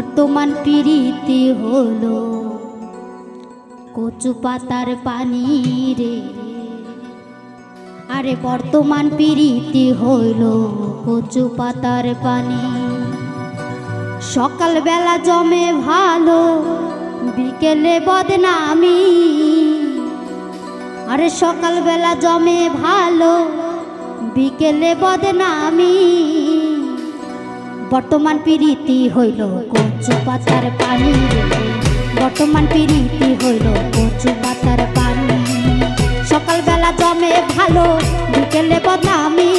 বর্তমান পিড়িতে হলো কচু পাতার পানি রে। আরে বর্তমান পিড়িতে হইল কচু পাতার পানি। সকালবেলা জমে ভালো, বিকেলে বদনামি। আরে সকালবেলা জমে ভালো, বিকেলে বদনামি। বর্তমান পিড়িতি হইল কচু পাতার পানি বর্তমান পিড়িতি হইল কচু পাতার পানি। সকালবেলা জমে ভালো, বিকেলে বদনামি।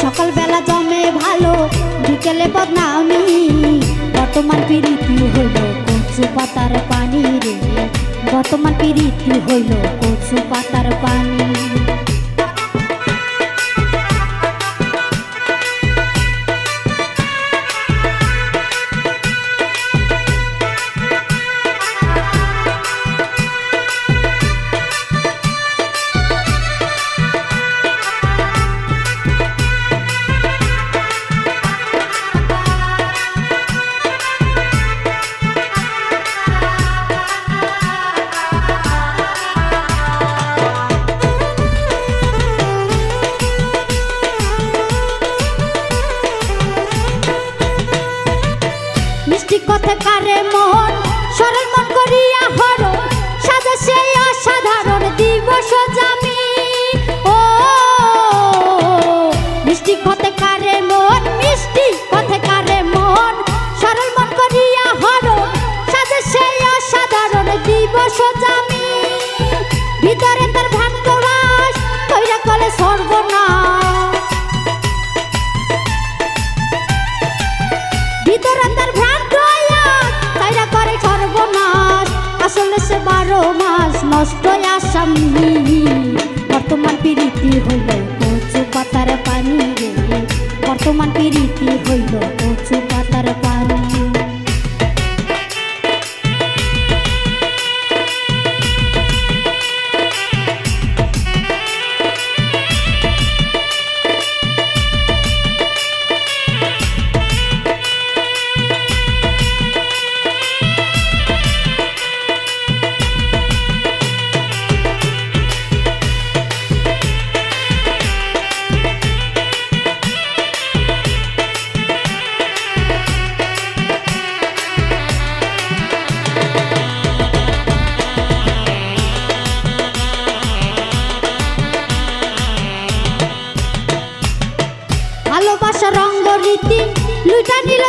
সকালবেলা জমে ভালো, বিকেলে বদনামি। বর্তমান পিড়িতি হইল কচু পাতার পানি রে বর্তমান পিড়িতি হইল কচু পাতার পানি। মিষ্টি কথা কারে মন সরল মন করিয়া হর সাজা সেই অসাধারণ দিবস জামি ও, মিষ্টি কথা কারে মন মিষ্টি কথা কারে মন সরল মন করিয়া হর আসামি বর্তমান প্রীতি হইল কচু পাতার পানি রে। বর্তমান প্রীতি হইল কচু পাতার পানি।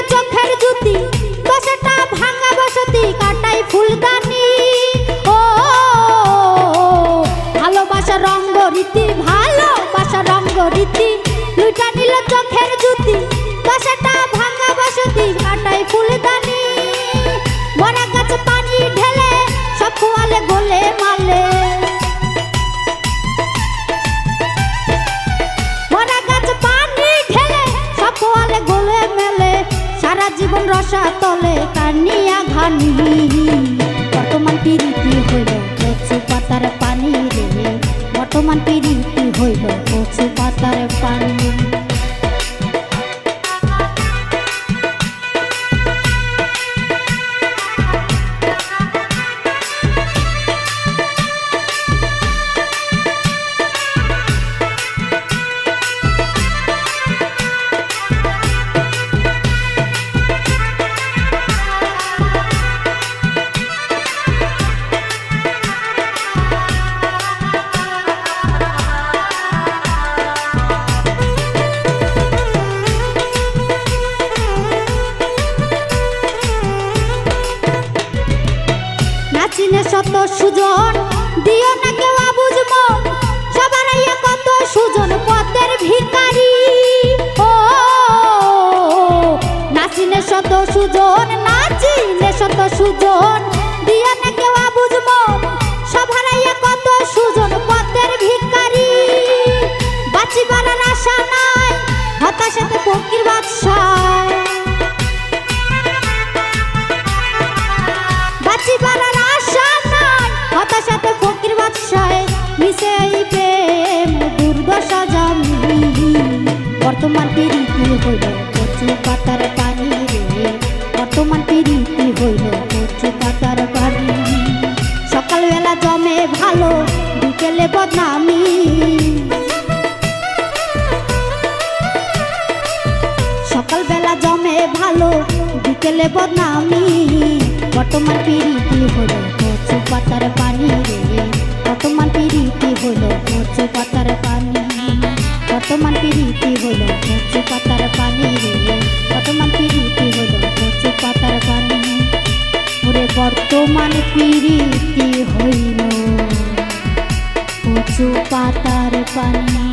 চোখের জুতি। বাসাটা ভালোবাসা রঙ্গ চোখের জুতি। দশটা ভাঙা বসতি কাটাই ফুলদানি জীবন রসা তলে কানিয়া ঘানি। বর্তমান পিরিতি হইল কচু পাতার পানি রে। বর্তমান পিরিতি হইল কচু পাতার পানি। শত সুজন দিও না কেউ এই প্রেম, দুর্দশা জামি বর্তমান পিরিতি হইল কচু পাতার পানি রে। বর্তমান হইল কচু পাতার পানি। সকালবেলা জমে ভালো, বিকেলে বদনামি। সকালবেলা জমে ভালো, বিকেলে বদনামি। বর্তমান পিরিতি হলো কচু পাতার পানি। বর্তমান পিরিতি হইল কচু পাতার পানি।